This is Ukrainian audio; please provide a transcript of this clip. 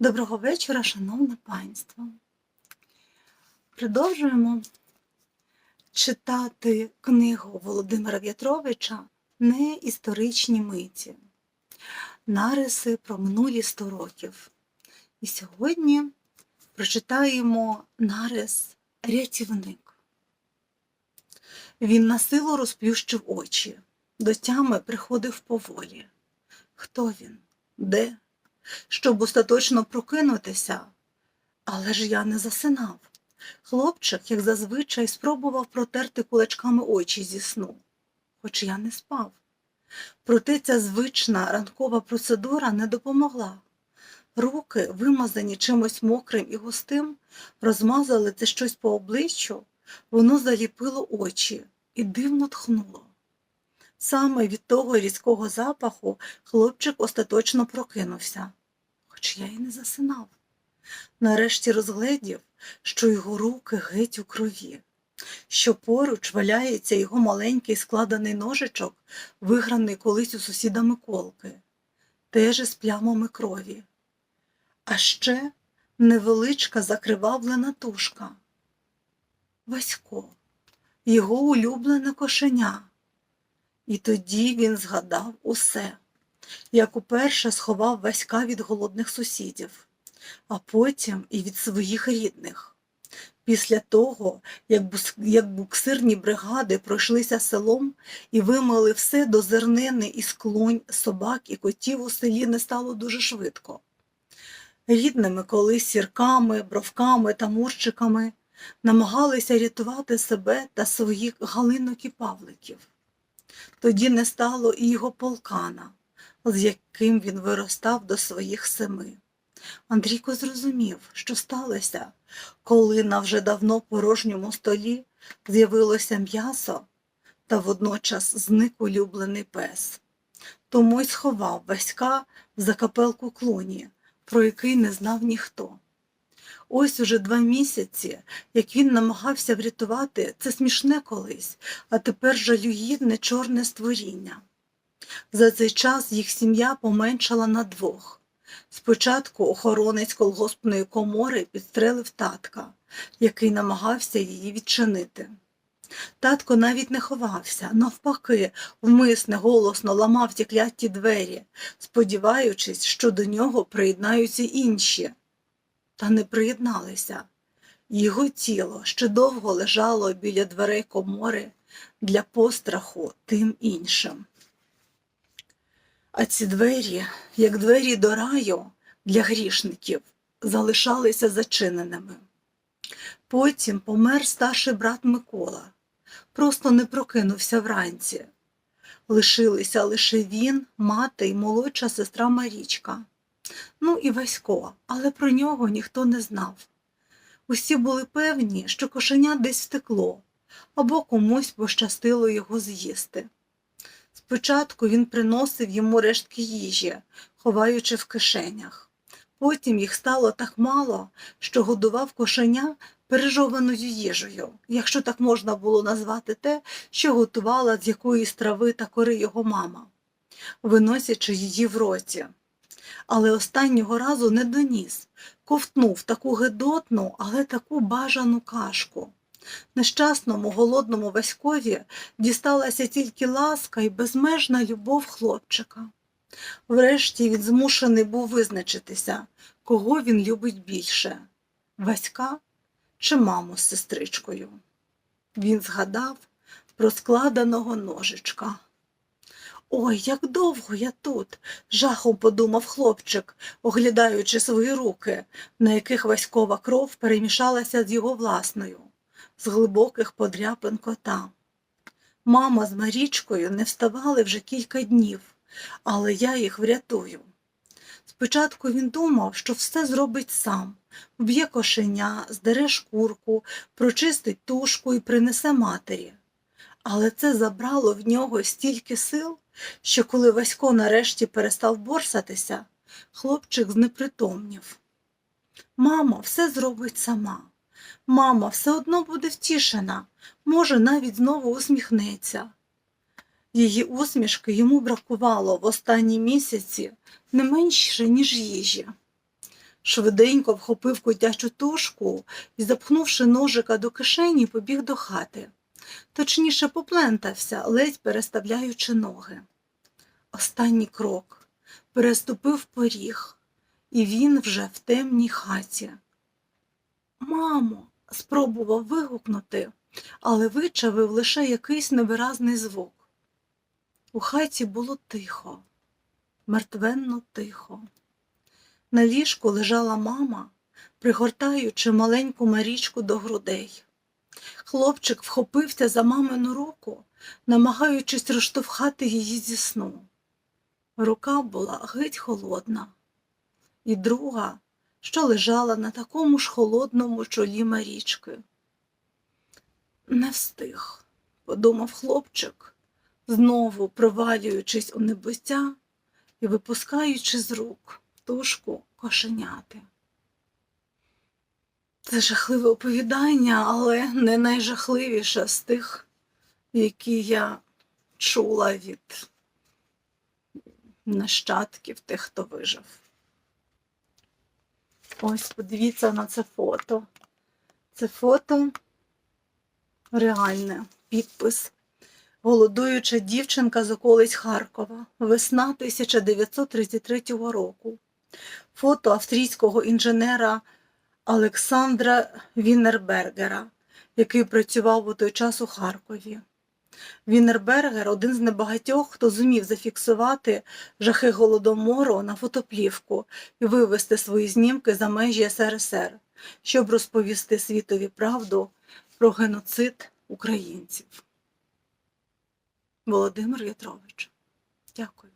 Доброго вечора, шановне панство. Продовжуємо читати книгу Володимира В'ятровича Неісторичні миті. Нариси про минулі 100 років. І сьогодні прочитаємо нарис Рятівник. Він на силу розплющив очі, до тями приходив поволі. Хто він? Де? Щоб остаточно прокинутися. Але ж я не засинав. Хлопчик, як зазвичай, спробував протерти кулачками очі зі сну, хоч я не спав. Проте ця звична ранкова процедура не допомогла. Руки, вимазані чимось мокрим і густим, розмазали це щось по обличчю, воно заліпило очі і дивно тхнуло. Саме від того різкого запаху хлопчик остаточно прокинувся, хоч я й не засинав. Нарешті розгледів, що його руки геть у крові, що поруч валяється його маленький складений ножичок, виграний колись у сусіда Миколки, теж із плямами крові. А ще невеличка закривавлена тушка. Васько, його улюблене кошеня. І тоді він згадав усе, як уперше сховав Васька від голодних сусідів, а потім і від своїх рідних. Після того, як, буксирні бригади пройшлися селом і вимили все до зернини і склонь собак і котів у селі не стало дуже швидко. Рідними колись сірками, бровками та мурчиками намагалися рятувати себе та своїх галинок і павликів. Тоді не стало і його полкана, з яким він виростав до своїх семи. Андрійко зрозумів, що сталося, коли на вже давно порожньому столі з'явилося м'ясо та водночас зник улюблений пес. Тому й сховав Васька в закапелку клуні, про який не знав ніхто. Ось уже два місяці, як він намагався врятувати це смішне колись, а тепер жалюгідне чорне створіння. За цей час їх сім'я поменшала на двох. Спочатку охоронець колгоспної комори підстрелив татка, який намагався її відчинити. Татко навіть не ховався, навпаки, вмисне голосно ламав ті кляті двері, сподіваючись, що до нього приєднаються інші. Та не приєдналися. Його тіло ще довго лежало біля дверей комори для постраху тим іншим. А ці двері, як двері до раю для грішників, залишалися зачиненими. Потім помер старший брат Микола, просто не прокинувся вранці. Лишилися лише він, мати й молодша сестра Марічка. Ну і Васько, але про нього ніхто не знав. Усі були певні, що кошеня десь втекло, або комусь пощастило його з'їсти. Спочатку він приносив йому рештки їжі, ховаючи в кишенях. Потім їх стало так мало, що годував кошеня пережованою їжею, якщо так можна було назвати те, що готувала з якоїсь трави та кори його мама, виносячи її в роті. Але останнього разу не доніс, ковтнув таку гидотну, але таку бажану кашку. Нещасному голодному Васькові дісталася тільки ласка і безмежна любов хлопчика. Врешті він змушений був визначитися, кого він любить більше Васька чи маму з сестричкою. Він згадав про складеного ножичка. Ой, як довго я тут, жахом подумав хлопчик, оглядаючи свої руки, на яких васькова кров перемішалася з його власною, з глибоких подряпин кота. Мама з Марічкою не вставали вже кілька днів, але я їх врятую. Спочатку він думав, що все зробить сам, вб'є кошеня, здере шкурку, прочистить тушку і принесе матері. Але це забрало в нього стільки сил, що коли Васько нарешті перестав борсатися, хлопчик знепритомнів. Мама все зробить сама. Мама все одно буде втішена, може, навіть знову усміхнеться. Її усмішки йому бракувало в останні місяці не менше, ніж їжі. Швиденько вхопив котячу тушку і, запхнувши ножика до кишені, побіг до хати. Точніше поплентався, ледь переставляючи ноги. Останній крок переступив поріг, і він вже в темній хаті. Мамо, спробував вигукнути, але вичавив лише якийсь невиразний звук. У хаті було тихо, мертвенно тихо. На ліжку лежала мама, пригортаючи маленьку Марічку до грудей. Хлопчик вхопився за мамину руку, намагаючись розштовхати її зі сну. Рука була геть холодна, і друга, що лежала на такому ж холодному чолі Марічки. Не встиг, подумав хлопчик, знову провалюючись у небуття і випускаючи з рук тушку кошеняти. Це жахливе оповідання, але не найжахливіше з тих, які я чула від нащадків тих, хто вижив. Ось подивіться на це фото. Це фото реальне, підпис. Голодуюча дівчинка з околиць Харкова. Весна 1933 року. Фото австрійського інженера Олександра Віннербергера, який працював у той час у Харкові. Віннербергер один з небагатьох, хто зумів зафіксувати жахи голодомору на фотоплівку і вивести свої знімки за межі СРСР, щоб розповісти світові правду про геноцид українців. Володимир Ятрович, Дякую.